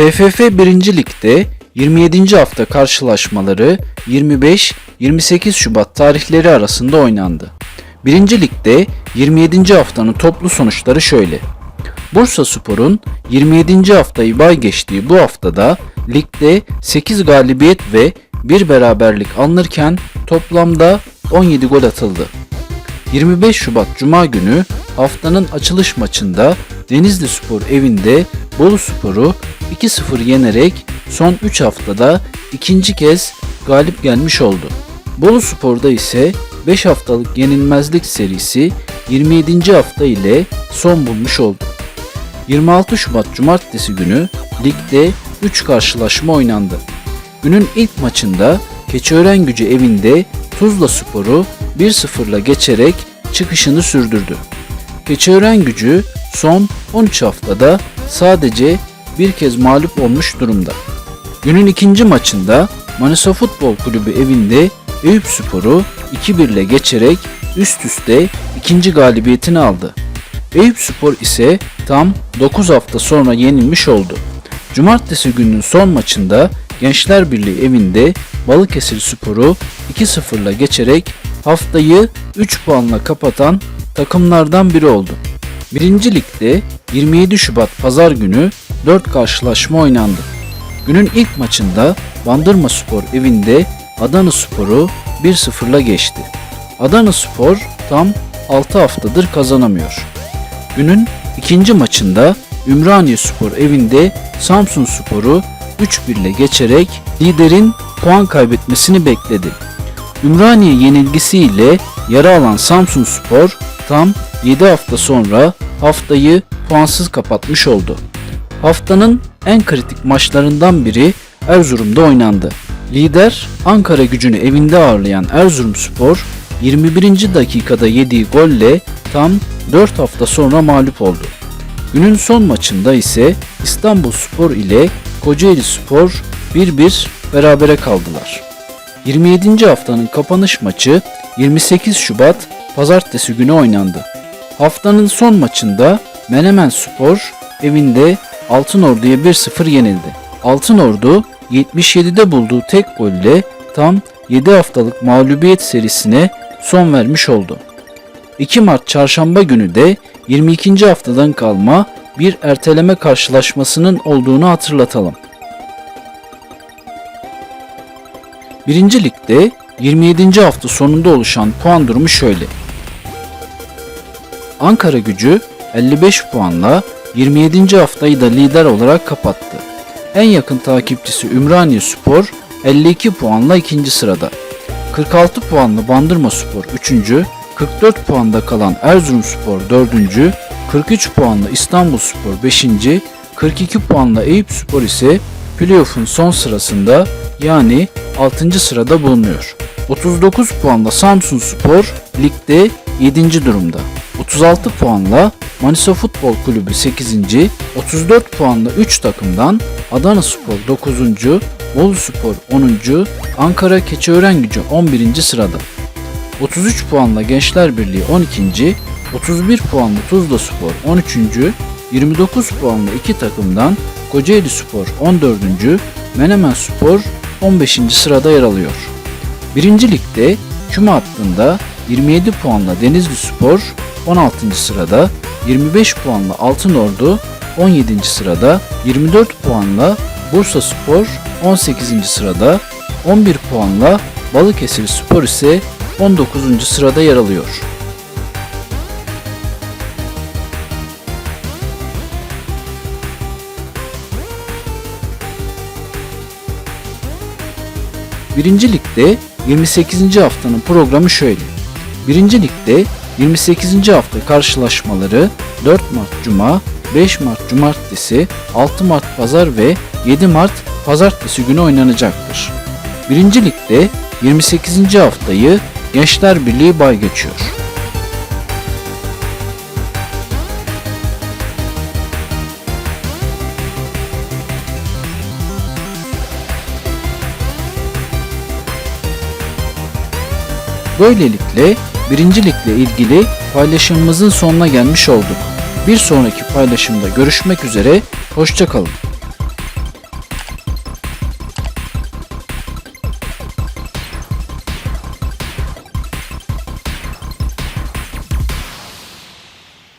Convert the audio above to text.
TFF 1. Lig'de 27. hafta karşılaşmaları 25-28 Şubat tarihleri arasında oynandı. 1. Lig'de 27. haftanın toplu sonuçları şöyle. Bursa Spor'un 27. haftayı bay geçtiği bu haftada ligde 8 galibiyet ve 1 beraberlik alınırken toplamda 17 gol atıldı. 25 Şubat Cuma günü haftanın açılış maçında Denizli Spor evinde Bolu Spor'u 2-0 yenerek son 3 haftada ikinci kez galip gelmiş oldu. Bolu Spor'da ise 5 haftalık yenilmezlik serisi 27. hafta ile son bulmuş oldu. 26 Şubat Cumartesi günü ligde 3 karşılaşma oynandı. Günün ilk maçında Keçiören Gücü evinde Tuzla Spor'u 1-0'la geçerek çıkışını sürdürdü. Keçiören Gücü son 13 haftada sadece bir kez mağlup olmuş durumda. Günün ikinci maçında Manisa Futbol Kulübü evinde Eyüp Spor'u 2-1 ile geçerek üst üste ikinci galibiyetini aldı. Eyüp Spor ise tam 9 hafta sonra yenilmiş oldu. Cumartesi gününün son maçında Gençler Birliği evinde Balıkesir Spor'u 2-0 ile geçerek haftayı 3 puanla kapatan takımlardan biri oldu. 1. Lig'de 27 Şubat Pazar günü 4 karşılaşma oynandı. Günün ilk maçında Bandırma Spor evinde Adana Spor'u 1-0 ile geçti. Adana Spor tam 6 haftadır kazanamıyor. Günün ikinci maçında Ümraniye Spor evinde Samsun Spor'u 3-1 ile geçerek liderin puan kaybetmesini bekledi. Ümraniye yenilgisiyle yara alan Samsun Spor tam 7 hafta sonra haftayı puansız kapatmış oldu. Haftanın en kritik maçlarından biri Erzurum'da oynandı. Lider Ankara gücünü evinde ağırlayan Erzurumspor 21. dakikada yediği golle tam 4 hafta sonra mağlup oldu. Günün son maçında ise İstanbul Spor ile Kocaeli Spor 1-1 berabere kaldılar. 27. haftanın kapanış maçı 28 Şubat pazartesi günü oynandı. Haftanın son maçında Menemen Spor evinde Altınordu'ya 1-0 yenildi. Altınordu 77'de bulduğu tek golle tam 7 haftalık mağlubiyet serisine son vermiş oldu. 2 Mart çarşamba günü de 22. haftadan kalma bir erteleme karşılaşmasının olduğunu hatırlatalım. 1. Lig'de 27. hafta sonunda oluşan puan durumu şöyle. Ankara gücü 55 puanla 27. haftayı da lider olarak kapattı. En yakın takipçisi Ümraniye Spor 52 puanla ikinci sırada. 46 puanlı Bandırma Spor 3. 44 puanda kalan Erzurumspor 4. 43 puanlı İstanbulspor 5. 42 puanla Eyüpspor ise playoff'un son sırasında yani 6. sırada bulunuyor. 39 puanla Samsunspor ligde 7. durumda. 36 puanla Manisa Futbol Kulübü 8. 34 puanla 3 takımdan Adana Spor 9. Bolu Spor 10. Ankara Keçiören Gücü 11. sırada. 33 puanla Gençler Birliği 12. 31 puanlı Tuzla Spor 13. 29 puanlı iki takımdan Kocaeli Spor 14. Menemen Spor 15. sırada yer alıyor. 1. Lig'de küme hattında 27 puanla Denizli Spor 16. sırada, 25 puanla Altınordu 17. sırada, 24 puanla Bursa Spor 18. sırada, 11 puanla Balıkesir Spor ise 19. sırada yer alıyor. Birinci Lig'de 28. haftanın programı şöyle. Birinci Lig'de 28. hafta karşılaşmaları 4 Mart Cuma, 5 Mart Cumartesi, 6 Mart Pazar ve 7 Mart Pazartesi günü oynanacaktır. Birinci Lig'de 28. haftayı Gençler Birliği bay geçiyor. Böylelikle Birinci Lig'le ilgili paylaşımımızın sonuna gelmiş olduk. Bir sonraki paylaşımda görüşmek üzere, hoşçakalın.